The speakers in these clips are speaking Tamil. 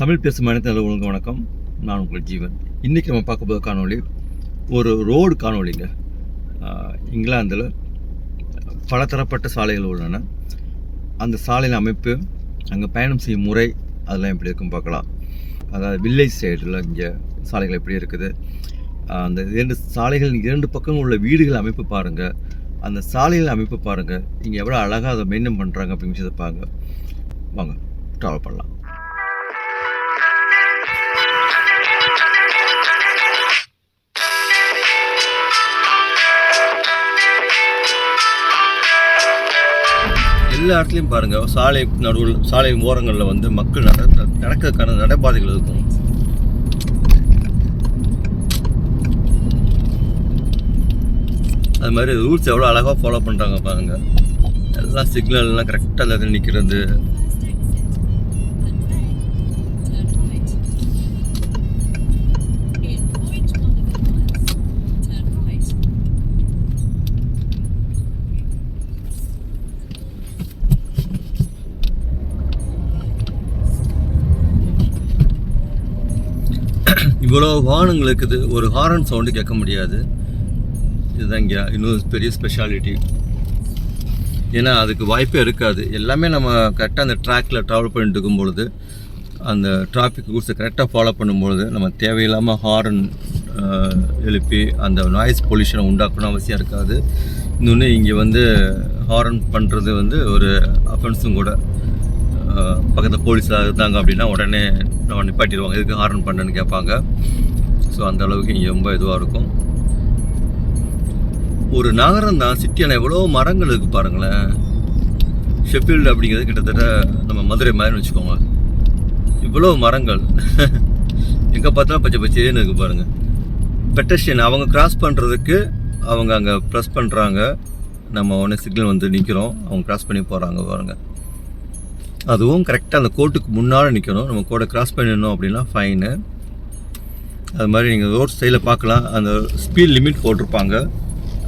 தமிழ் பேசும் மனித உங்களுக்கு வணக்கம். நான் உங்கள் ஜீவன். இன்றைக்கி நம்ம பார்க்க போகிற காணொலி ஒரு ரோடு காணொளிங்க. இங்கிலாந்தில் பலதரப்பட்ட சாலைகள் உள்ளன. அந்த சாலையின் அமைப்பு அங்கே பயணம் செய்யும் முறை அதெல்லாம் எப்படி இருக்குன்னு பார்க்கலாம். அதாவது வில்லேஜ் சைடில் இங்கே சாலைகள் எப்படி இருக்குது? அந்த இரண்டு சாலைகள் இரண்டு பக்கம் உள்ள வீடுகள் அமைப்பு பாருங்கள் அந்த சாலைகள் அமைப்பு பாருங்கள் இங்கே எவ்வளோ அழகாக அதை மெயின்டைன் பண்ணுறாங்க அப்படின்னு விஷயத்தை பாருங்க. வாங்க ட்ராவல் பண்ணலாம். எல்லா இடத்துலையும் பாருங்க சாலை நடுவில் சாலை ஓரங்களில் வந்து மக்கள் நட நடக்கிறதுக்கான நடைபாதைகள் இருக்கும். அது மாதிரி ரூல்ஸ் எவ்வளோ அழகாக ஃபாலோ பண்ணுறாங்க பாருங்க. எல்லாம் சிக்னல்லாம் கரெக்டாக அதில் நிற்கிறது இவ்வளோ வாகனங்கள் இருக்குது ஒரு ஹாரன் சவுண்டு கேட்க முடியாது. இதுதான் இங்கே இன்னும் பெரிய ஸ்பெஷாலிட்டி ஏன்னா அதுக்கு வாய்ப்பே இருக்காது. எல்லாமே நம்ம கரெக்டாக அந்த ட்ராக்கில் ட்ராவல் பண்ணிட்டு இருக்கும் பொழுது அந்த டிராஃபிக் ரூல்ஸை கரெக்டாக ஃபாலோ பண்ணும்பொழுது நம்ம தேவையில்லாமல் ஹாரன் எழுப்பி அந்த நாய்ஸ் பொல்யூஷனை உண்டாக்கணும் அவசியம் இருக்காது. இன்னொன்று இங்கே வந்து ஹாரன் பண்ணுறது வந்து ஒரு அஃபென்ஸும் கூட. பக்கத்தில் போலீஸாக இருந்தாங்க அப்படின்னா உடனே நம்ம நிப்பாட்டிடுவாங்க. எதுக்கு ஹார்ன் பண்ணுன்னு கேட்பாங்க. ஸோ அந்த அளவுக்கு இங்கே ரொம்ப இதுவாக இருக்கும். ஒரு நகரம் தான் சிட்டியான எவ்வளோ மரங்கள் இருக்குது பாருங்களேன். ஷெஃபீல்டு அப்படிங்கிறது கிட்டத்தட்ட நம்ம மதுரை மாதிரி வச்சுக்கோங்க. இவ்வளோ மரங்கள். எங்கே பார்த்தாலும் பச்சை பச்சேன்னு இருக்குது பாருங்கள் பெட்டஸ்டியன் அவங்க கிராஸ் பண்ணுறதுக்கு அவங்க அங்கே ப்ரெஸ் பண்ணுறாங்க நம்ம உடனே சிக்னல் வந்து நிற்கிறோம் அவங்க கிராஸ் பண்ணி போகிறாங்க பாருங்கள் அதுவும் கரெக்டாக அந்த கோர்ட்டுக்கு முன்னால் நிற்கணும் நம்ம கோடை கிராஸ் பண்ணிடணும் அப்படின்னா ஃபைனு அது மாதிரி நீங்கள் ரோட் சைடில் பார்க்கலாம். அந்த ஸ்பீட் லிமிட் போட்டிருப்பாங்க.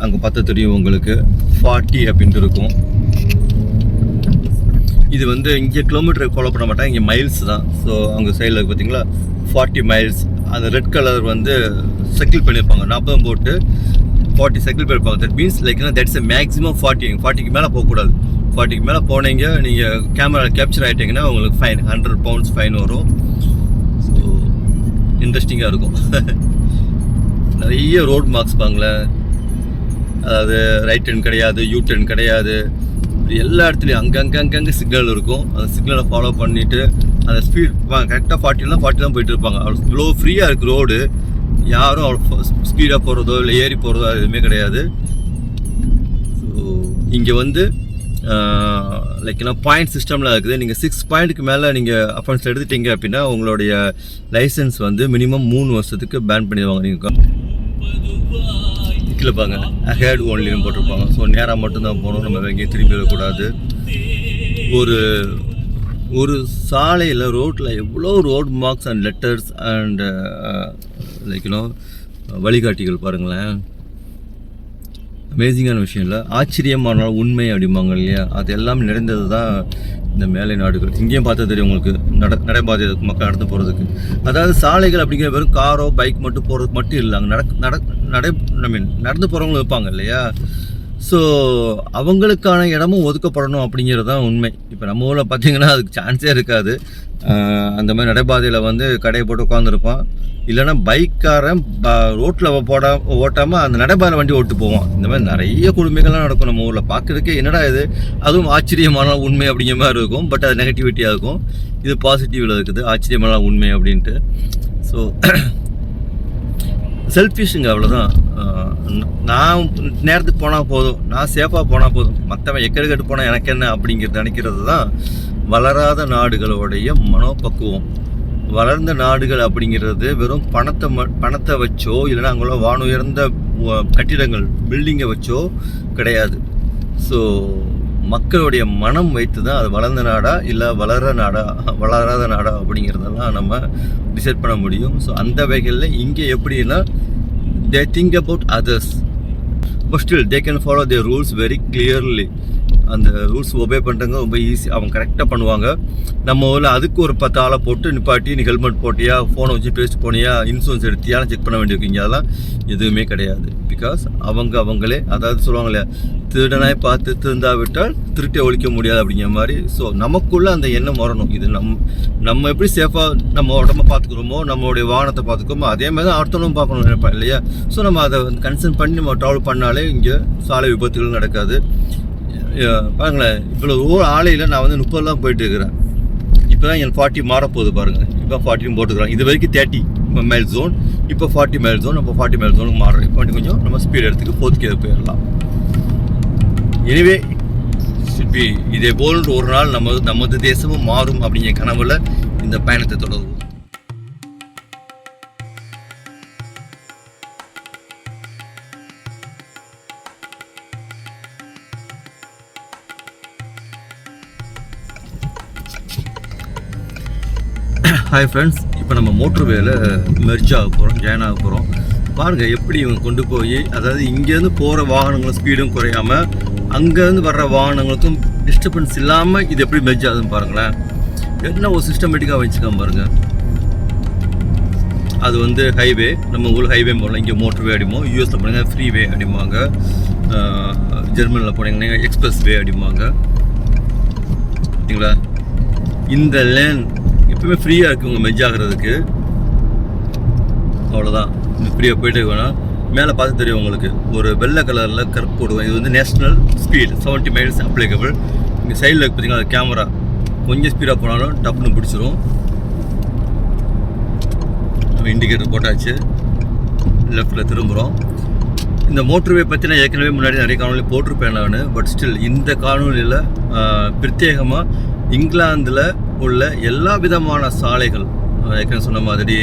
அங்கே பார்த்தா தெரியும் உங்களுக்கு. ஃபார்ட்டி அப்படின்ட்டு இருக்கும். இது வந்து இங்கே கிலோமீட்டர் ஃபாலோ பண்ண மாட்டாங்க. இங்கே மைல்ஸ் தான். ஸோ அங்கே சைடில் பார்த்தீங்களா ஃபார்ட்டி மைல்ஸ் அந்த ரெட் கலர் வந்து சைக்கிள் பண்ணியிருப்பாங்க நாற்பதும் போட்டு ஃபார்ட்டி சைக்கிள் பண்ணியிருப்பாங்க that means like that's a maximum forty ஃபார்ட்டிக்கு மேலே போகக்கூடாது. ஃபார்ட்டிக்கு மேலே போனீங்க நீங்கள் கேமரா கேப்சர் ஆகிட்டீங்கன்னா உங்களுக்கு ஃபைன் ஹண்ட்ரட் பவுண்ட்ஸ் ஃபைன் வரும். ஸோ இன்ட்ரெஸ்டிங்காக இருக்கும். நிறைய ரோட் மார்க்ஸ் பாங்களேன். அதாவது ரைட் டர்ன் கிடையாது யூ டர்ன் கிடையாது. எல்லா இடத்துலையும் அங்கங்கே அங்கங்கே சிக்னல் இருக்கும். அந்த சிக்னலை ஃபாலோ பண்ணிவிட்டு அந்த ஸ்பீட் கரெக்டாக ஃபார்ட்டிலாம் ஃபார்ட்டி தான் போயிட்டு இருப்பாங்க. அவ்வளோ இவ்வளோ ஃப்ரீயாக இருக்குது ரோடு யாரும் அவ்வளோ ஸ்பீடாக போகிறதோ இல்லை ஏறி போகிறதோ எதுவுமே கிடையாது. ஸோ இங்கே வந்து லைக் என்ன பாயிண்ட் சிஸ்டமில் இருக்குது. நீங்கள் சிக்ஸ் பாயிண்ட்டுக்கு மேலே நீங்கள் அஃபென்ஸ் எடுத்துட்டீங்க அப்படின்னா உங்களுடைய லைசன்ஸ் வந்து மினிமம் மூணு வருஷத்துக்கு பேன் பண்ணிடுவாங்க. நீங்கள் கீழே பாங்க ஹேட் ஒன்லின்னு போட்டிருப்பாங்க. ஸோ நேராக மட்டும்தான் போகணும். நம்ம எங்கேயும் திரும்பி வரக்கூடாது. ஒரு ஒரு சாலையில் ரோட்டில் எவ்வளோ road marks and letters and like you know வழிகாட்டிகள் பாருங்களேன். அமேசிங்கான விஷயம் இல்லை. ஆச்சரியமான உண்மை அப்படிம்பாங்க இல்லையா? அது எல்லாம் நிறைந்தது தான் இந்த மேலை நாடுகள். இங்கேயும் பார்த்தா தெரியும் உங்களுக்கு. நட நடைபாதை மக்கள் நடந்து போகிறதுக்கு அதாவது சாலைகள் அப்படிங்கிற வெறும் காரோ பைக் மட்டும் போகிறதுக்கு மட்டும் இல்லை. அங்கே நடக் நட நடை ஐ மீன் நடந்து போகிறவங்களும் இருப்பாங்க இல்லையா? ஸோ அவங்களுக்கான இடமும் ஒதுக்கப்படணும் அப்படிங்கிறது தான் உண்மை. இப்போ நம்ம ஊரில் பார்த்தீங்கன்னா அதுக்கு சான்ஸே இருக்காது. அந்த மாதிரி நடைபாதையில் வந்து கடையை போட்டு உட்காந்துருப்பான் இல்லைன்னா பைக்காரன் ரோட்டில் போட ஓட்டாமல் அந்த நடைபாதை வண்டி ஓட்டு போவான். இந்த மாதிரி நிறைய கொடுமைகள்லாம் நடக்கும் நம்ம ஊரில். பார்க்குறதுக்கே என்னடா இது? அதுவும் ஆச்சரியமான உண்மை அப்படிங்கிற மாதிரி இருக்கும். பட் அது நெகட்டிவிட்டியாக இருக்கும். இது பாசிட்டிவில் இருக்குது. ஆச்சரியமான உண்மை அப்படின்ட்டு. ஸோ செல்ஃபிஷுங்க அவ்வளோதான் நான் நேரத்துக்கு போனால் போதும். நான் சேஃபாக போனால் போதும். மற்றவன் எக்கடுக்கட்டு போனால் எனக்கு என்ன அப்படிங்கிறது நினைக்கிறது தான் வளராத நாடுகளுடைய மனோபக்குவம். வளர்ந்த நாடுகள் அப்படிங்கிறது வெறும் பணத்தை ம பணத்தை வச்சோ இல்லைன்னா அங்குள்ள வானுயர்ந்த கட்டிடங்கள் பில்டிங்கை வச்சோ கிடையாது. ஸோ மக்களுடைய மனம் வைத்து தான் அது வளர்ந்த நாடா இல்லை வளர நாடா வளராத நாடா அப்படிங்கிறதெல்லாம் நம்ம டிசைட் பண்ண முடியும். ஸோ அந்த வகையில் இங்கே எப்படின்னா they think about others but still they can follow their rules very clearly அந்த ரூல்ஸ் ஒபே பண்ணுறவங்க ரொம்ப ஈஸி அவங்க கரெக்டாக பண்ணுவாங்க. நம்ம ஊரில் அதுக்கு ஒரு பத்து ஆளை போட்டு நிப்பாட்டி நீ ஹெல்மெட் போட்டியா ஃபோனை வச்சு பேசிட்டு போனியா இன்சூரன்ஸ் எடுத்தியா செக் பண்ண வேண்டியிருக்கீங்க. அதெல்லாம் எதுவுமே கிடையாது. பிகாஸ் அவங்க அவங்களே அதாவது சொல்லுவாங்க இல்லையா திருடனாய் பார்த்து திருந்தா விட்டால் திருட்டை ஒழிக்க முடியாது அப்படிங்கிற மாதிரி. ஸோ நமக்குள்ளே அந்த எண்ணம் வரணும். இது நம் நம்ம எப்படி சேஃபாக நம்ம உடம்ப பார்த்துக்கிறோமோ நம்மளுடைய வாகனத்தை பார்த்துக்கிறோமோ அதே மாதிரி தான் அடுத்தவனும் பார்க்கணும் நினைப்பேன் இல்லையா? ஸோ நம்ம அதை வந்து கன்சர்ன் பண்ணி நம்ம ட்ராவல் பண்ணாலே இங்கே சாலை விபத்துகள் நடக்காது. பாருங்களேன் இவ்வளோ ஊர் ஆலையில் நான் வந்து முப்பதுலாம் போயிட்டுருக்கிறேன். இப்போ தான் என் ஃபார்ட்டி மாறப்போகுது பாருங்கள் இப்போ ஃபார்ட்டியும் போட்டுக்கிறோம் இது வரைக்கும் தேர்ட்டி மைல் ஜோன் இப்போ ஃபார்ட்டி மைல் ஜோன் இப்போ ஃபார்ட்டி மைல் ஜோனுக்கு மாறுறோம். இப்போ கொஞ்சம் நம்ம ஸ்பீட் எடுத்துக்கு போத்துக்கே போயிடலாம். எனிவே இதே போல் ஒரு நாள் நம்ம நமது தேசமும் மாறும் அப்படிங்கிற கனவுல இந்த பயணத்தை தொடருவோம். ஹாய் ஃப்ரெண்ட்ஸ் இப்போ நம்ம மோட்டர்வேல மெர்ஜ் ஆக போகிறோம் ஜாயின் ஆக போகிறோம் பாருங்கள் எப்படி இவங்க கொண்டு போய் அதாவது இங்கேருந்து போகிற வாகனங்களும் ஸ்பீடும் குறையாமல் அங்கேருந்து வர்ற வாகனங்களுக்கும் டிஸ்டர்பன்ஸ் இல்லாமல் இது எப்படி மெர்ஜ் ஆகுதுன்னு பாருங்களேன். என்ன ஒரு சிஸ்டமேட்டிக்காக வச்சுக்காம பாருங்கள் அது வந்து ஹைவே நம்ம ஊர் ஹைவே போகலாம் இங்கே மோட்டர்வே அடிமோ யூஎஸில் போனீங்கன்னா ஃப்ரீ வே அடிமாங்க ஜெர்மனியில் போனீங்கன்னா எக்ஸ்பிரஸ் வே அடிமாங்க சரிங்களா? இந்த லேன் எப்பவுமே ஃப்ரீயாக இருக்குது உங்கள் மெஜ் ஆகிறதுக்கு அவ்வளோதான் ஃப்ரீயாக போயிட்டு வேணாம் மேலே பார்த்து தெரியும் உங்களுக்கு. ஒரு வெள்ளை கலரில் கருப்பு போடுவேன் இது வந்து நேஷ்னல் ஸ்பீட் 70 மைல்ஸ் அப்ளிகபிள் இங்கே சைடில் பார்த்தீங்கன்னா கேமரா கொஞ்சம் ஸ்பீடாக போனாலும் டப்புன்னு பிடிச்சிரும். நம்ம இண்டிகேட்டர் போட்டாச்சு. லெஃப்ட்டில் திரும்புகிறோம் இந்த மோட்டர்வே பற்றி நான் ஏற்கனவே முன்னாடி நிறைய காணொலி போட்டிருப்பேன் நான். பட் ஸ்டில் இந்த காணொலியில் பிரத்யேகமாக இங்கிலாந்தில் உள்ள எல்லா விதமான சாலைகள் ஏற்கனவே சொன்ன மாதிரி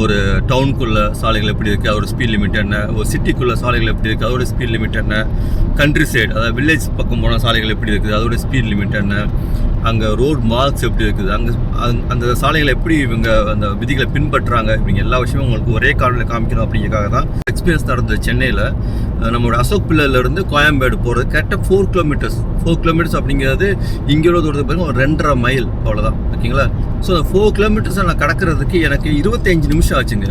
ஒரு டவுனுக்குள்ள சாலைகள் எப்படி இருக்குது அதோட ஸ்பீட் லிமிட் என்ன ஒரு சிட்டிக்குள்ள சாலைகள் எப்படி இருக்குது அதோட ஸ்பீட் லிமிட் என்ன கண்ட்ரி சைடு அதாவது வில்லேஜ் பக்கம் போன சாலைகள் எப்படி இருக்குது அதோட ஸ்பீட் லிமிட் என்ன அங்கே ரோட் மார்க்ஸ் எப்படி இருக்குது அங்கே அந்த சாலைகளை எப்படி இவங்க அந்த விதிகளை பின்பற்றுறாங்க இவங்க எல்லா விஷயமும் உங்களுக்கு ஒரே காலையில் காமிக்கணும் அப்படிங்கிறக்காக தான் எக்ஸ்பீரியன்ஸ் நடந்தது சென்னையில் நம்மளோட அசோக் பிள்ளையிலேருந்து கோயம்பேடு போகிறது கரெக்டாக ஃபோர் கிலோமீட்டர்ஸ் ஃபோர் கிலோமீட்டர்ஸ் அப்படிங்கிறது இங்கே உள்ள தூரத்துக்கு பார்த்தீங்கன்னா ஒரு ரெண்டரை மைல் அவ்வளோதான் ஓகேங்களா? ஸோ அந்த ஃபோர் கிலோமீட்டர்ஸை நான் கடக்கிறதுக்கு எனக்கு இருபத்தஞ்சு நிமிஷம் ஆச்சுங்க.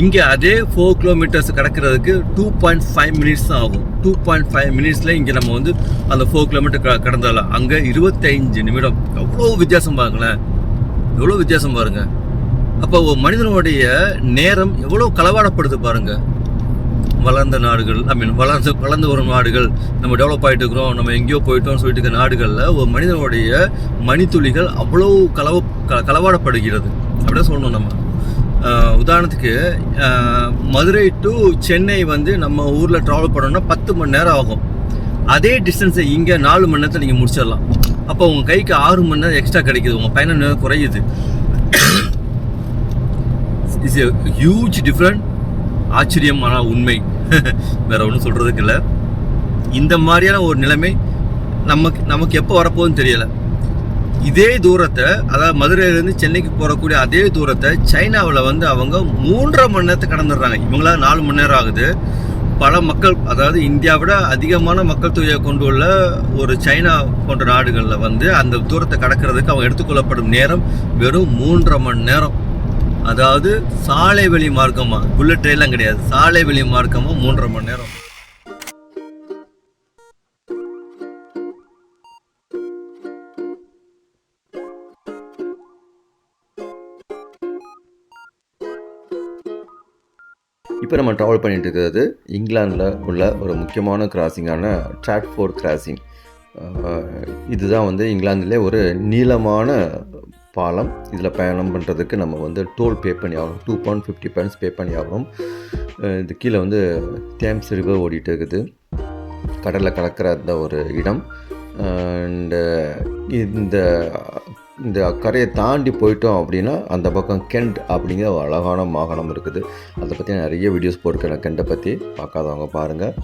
இங்கே அதே ஃபோர் கிலோமீட்டர்ஸ் கிடக்கிறதுக்கு டூ பாயிண்ட் ஃபைவ் மினிட்ஸ் தான் ஆகும். டூ பாயிண்ட் ஃபைவ் மினிட்ஸில் இங்கே நம்ம வந்து அந்த ஃபோர் கிலோமீட்டர் க கடந்தாலும் அங்கே இருபத்தைஞ்சு நிமிடம். எவ்வளோ வித்தியாசம் பாருங்களேன். எவ்வளோ வித்தியாசம் பாருங்கள் அப்போ ஒரு மனிதனுடைய நேரம் எவ்வளோ களவாடப்படுது பாருங்கள் வளர்ந்த நாடுகள் ஐ மீன் வளர்ந்து வளர்ந்து வரும் நாடுகள் நம்ம டெவலப் ஆகிட்டு இருக்கிறோம் நம்ம எங்கேயோ போயிட்டோம்னு சொல்லிட்டு இருக்க நாடுகளில் ஒரு மனிதனுடைய மணித்துளிகள் அவ்வளோ கலவ க- களவாடப்படுகிறது. அப்படின்னு சொல்லணும் நம்ம. உதாரணத்துக்கு மதுரை டு சென்னை வந்து நம்ம ஊரில் ட்ராவல் பண்ணோம்னா பத்து மணி நேரம் ஆகும். அதே டிஸ்டன்ஸை இங்கே நாலு மணி நேரத்தில் நீங்கள் முடிச்சிடலாம். அப்போ உங்கள் கைக்கு ஆறு மணி நேரம் எக்ஸ்ட்ரா கிடைக்குது. உங்கள் பயண நேரம் குறையுது. இஸ் எ ஹியூஜ் டிஃப்ரெண்ட் ஆச்சரியம் ஆனால் உண்மை. வேற ஒன்றும் சொல்கிறதுக்கு இல்லை. இந்த மாதிரியான ஒரு நிலைமை நமக்கு நமக்கு எப்போ வரப்போகுதுன்னு தெரியலை. இதே தூரத்தை அதாவது மதுரையிலேருந்து சென்னைக்கு போகக்கூடிய அதே தூரத்தை சைனாவில் வந்து அவங்க மூன்றரை மணி நேரத்தை கடந்துடுறாங்க. இவங்களா நாலு மணி நேரம் ஆகுது. பல மக்கள் அதாவது இந்தியாவை விட அதிகமான மக்கள் தொகையை கொண்டுள்ள ஒரு சைனா போன்ற நாடுகளில் வந்து அந்த தூரத்தை கடக்கிறதுக்கு அவங்க எடுத்துக்கொள்ளப்படும் நேரம் வெறும் மூன்றரை மணி நேரம். அதாவது சாலை வழி மார்க்கமா? புல்லட் ட்ரெயின்லாம் கிடையாது. சாலை வழி மார்க்கமா மூன்றரை மணி நேரம். இப்போ நம்ம ட்ராவல் பண்ணிட்டு இருக்கிறது இங்கிலாந்தில் உள்ள ஒரு முக்கியமான கிராசிங்கான ட்ராட்ஃபோர்ட் கிராசிங் இதுதான் வந்து இங்கிலாந்துலே ஒரு நீளமான பாலம். இதில் பயணம் பண்ணுறதுக்கு நம்ம வந்து டோல் பே பண்ணி ஆகணும். Two point fifty points pay பண்ணி ஆகணும். இது கீழே வந்து தேம்ஸ் ரிவர் ஓடிட்டு இருக்குது. கடலில் கலக்கிற அந்த ஒரு இடம். அண்டு இந்த இந்த கரையை தாண்டி போயிட்டோம் அப்படின்னா அந்த பக்கம் கெண்ட் அப்படிங்கிற ஒரு அழகான மாகாணம் இருக்குது. அதை பற்றி நிறைய வீடியோஸ் போட்டுக்கிறேன் கெண்டை பற்றி பார்க்காதவங்க பாருங்கள்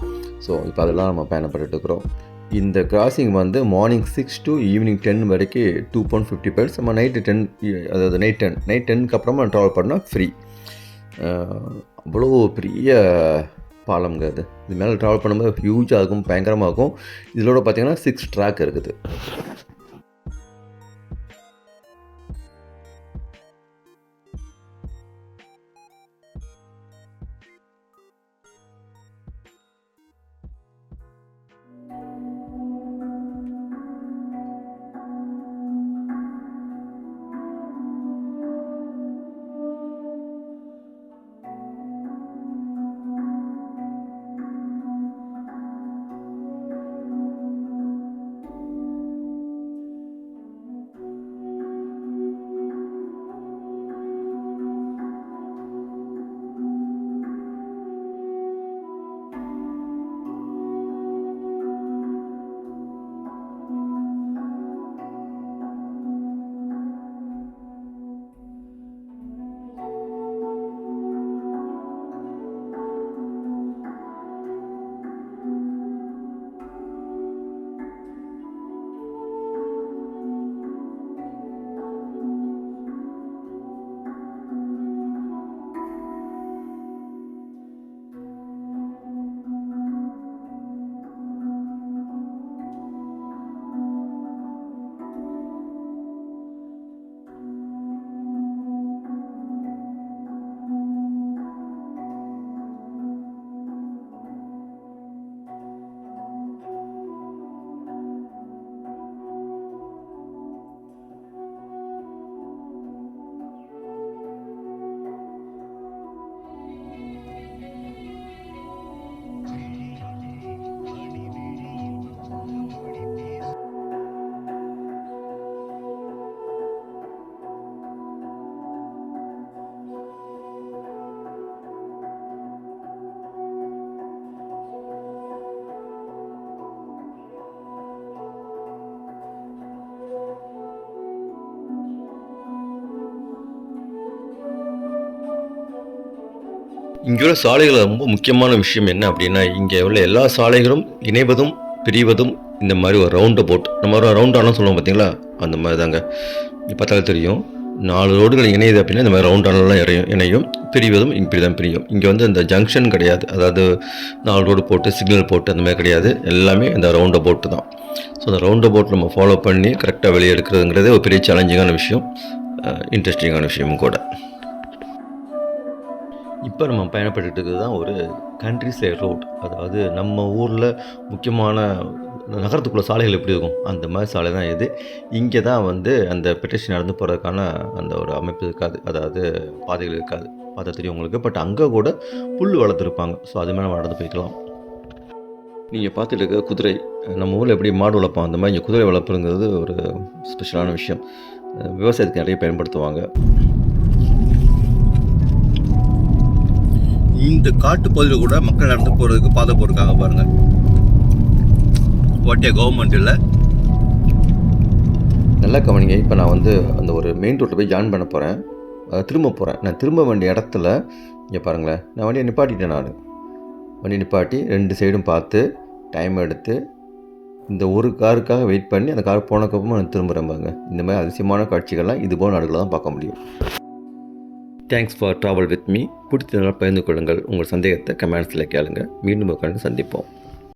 ஸோ இப்போ அதெல்லாம் நம்ம பயணப்பட்டுருக்குறோம் இருக்கிறோம். இந்த கிராசிங் வந்து morning six to evening ten வரைக்கும் டூ பாயிண்ட் ஃபிஃப்டி பேர்ஸ் நம்ம நைட்டு டென் அதாவது நைட் டென் நைட் டென்னுக்கு அப்புறமா ட்ராவல் பண்ணால் ஃப்ரீ அவ்வளோ பெரிய பாலம்ங்க அது. இது மேலே ட்ராவல் பண்ணும்போது ஹியூஜாக இருக்கும் பயங்கரமாக இருக்கும். இதோட பார்த்தீங்கன்னா சிக்ஸ் ட்ராக் இருக்குது. இங்கே உள்ள சாலைகளில் ரொம்ப முக்கியமான விஷயம் என்ன அப்படின்னா இங்கே உள்ள எல்லா சாலைகளும் இணைவதும் பிரிவதும் இந்த மாதிரி ஒரு ரவுண்ட் போட் நம்ம ஒரு ரவுண்டானு சொல்லுவோம் பார்த்தீங்களா அந்த மாதிரி தாங்க இப்போ பார்த்தாலே தெரியும். நாலு ரோடுகள் இணையுது அப்படின்னா இந்த மாதிரி ரவுண்ட் இறையும் இணையும் பிரிவதும் இப்படி தான் பிரியும். இங்கே வந்து இந்த ஜங்ஷன் கிடையாது. அதாவது நாலு ரோடு போட்டு சிக்னல் போட்டு அந்த மாதிரி கிடையாது. எல்லாமே இந்த ரவுண்டை போட்டு தான். ஸோ அந்த ரவுண்டை போட்டு நம்ம ஃபாலோ பண்ணி கரெக்டாக வெளியே எடுக்கிறதுங்கிறதே ஒரு பெரிய சேலஞ்சிங்கான விஷயம். இன்ட்ரெஸ்டிங்கான விஷயமும் கூட. இப்போ நம்ம பயணப்பட்டுட்டு இருக்கிறது தான் ஒரு கண்ட்ரி சைட் ரோட் அதாவது நம்ம ஊரில் முக்கியமான நகரத்துக்குள்ள சாலைகள் எப்படி இருக்கும்? அந்த மாதிரி சாலை தான் இது. இங்கே தான் வந்து அந்த பெட்டிஷன் நடந்து போகிறதுக்கான அந்த ஒரு அமைப்பு இருக்காது. அதாவது பாதைகள் இருக்காது. பார்த்தா தெரியும் உங்களுக்கு. பட் அங்கே கூட புல் வளர்த்துருப்பாங்க. ஸோ அது மாதிரி நம்ம நடந்து போய்க்கலாம். நீங்கள் பார்த்துட்டு இருக்க குதிரை நம்ம ஊரில் எப்படி மாடு வளர்ப்போம்? அந்த மாதிரி இங்கே குதிரை வளர்ப்புங்கிறது ஒரு ஸ்பெஷலான விஷயம். விவசாயத்துக்கு நிறைய பயன்படுத்துவாங்க. இந்த காட்டு பகுதியில் கூட மக்கள் நடந்து போகிறதுக்கு பாதை போட்டிருக்காங்க பாருங்க. ஓட்டிய கவர்மெண்ட் இல்லை நல்லா கவனிங்க. இப்போ நான் வந்து அந்த ஒரு மெயின் ரோட்டில் போய் ஜாயின் பண்ண போகிறேன் திரும்ப போகிறேன் நான் திரும்ப வேண்டிய இடத்துல இங்கே பாருங்களேன். நான் வண்டியை நிப்பாட்டிட்டேன் நான். வண்டி நிப்பாட்டி ரெண்டு சைடும் பார்த்து டைம் எடுத்து இந்த ஒரு காருக்காக வெயிட் பண்ணி அந்த கார் போனக்கப்புறமா நான் திரும்புகிறேன் பாருங்க. இந்த மாதிரி அதிசயமான காட்சிகள்லாம் இது போல நாடுகளில் தான் பார்க்க முடியும். Thanks for travel with me பிடித்ததனால் பகிர்ந்து கொள்ளுங்கள் உங்கள் சந்தேகத்தை கமெண்ட்ஸில் கேளுங்கள் மீண்டும் உட்காந்து சந்திப்போம்.